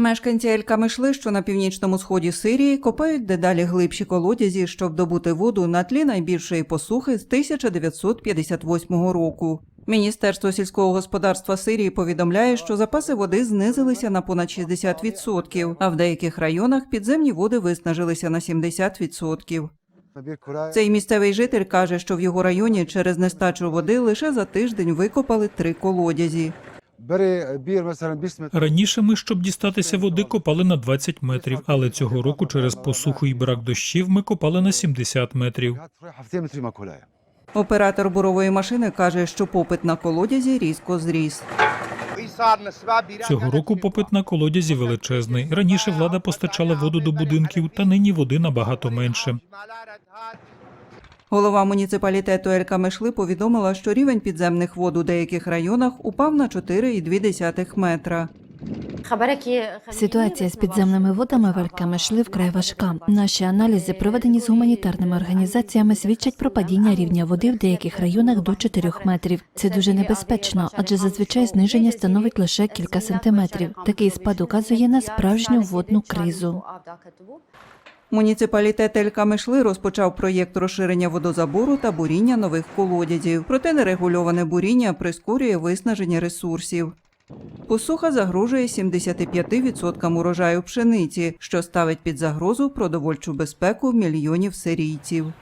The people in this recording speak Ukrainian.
Мешканці Ель-Камишли, що на північному сході Сирії, копають дедалі глибші колодязі, щоб добути воду на тлі найбільшої посухи з 1958 року. Міністерство сільського господарства Сирії повідомляє, що запаси води знизилися на понад 60%, а в деяких районах підземні води виснажилися на 70%. Цей місцевий житель каже, що в його районі через нестачу води лише за тиждень викопали три колодязі. Бери е, бір Раніше ми, щоб дістатися води, копали на 20 метрів, але цього року через посуху і брак дощів ми копали на 70 метрів. Оператор бурової машини каже, що попит на колодязі різко зріс. Цього року попит на колодязі величезний. Раніше влада постачала воду до будинків, та нині води набагато менше. Голова муніципалітету Елька Мешли повідомила, що рівень підземних вод у деяких районах упав на 4,2 метра. Ситуація з підземними водами в Алькамешли вкрай важка. Наші аналізи, проведені з гуманітарними організаціями, свідчать про падіння рівня води в деяких районах до 4 метрів. Це дуже небезпечно, адже зазвичай зниження становить лише кілька сантиметрів. Такий спад указує на справжню водну кризу. Муніципалітет Елька Мешли розпочав проєкт розширення водозабору та буріння нових колодязів. Проте нерегульоване буріння прискорює виснаження ресурсів. Посуха загрожує 75% урожаю пшениці, що ставить під загрозу продовольчу безпеку мільйонів сирійців.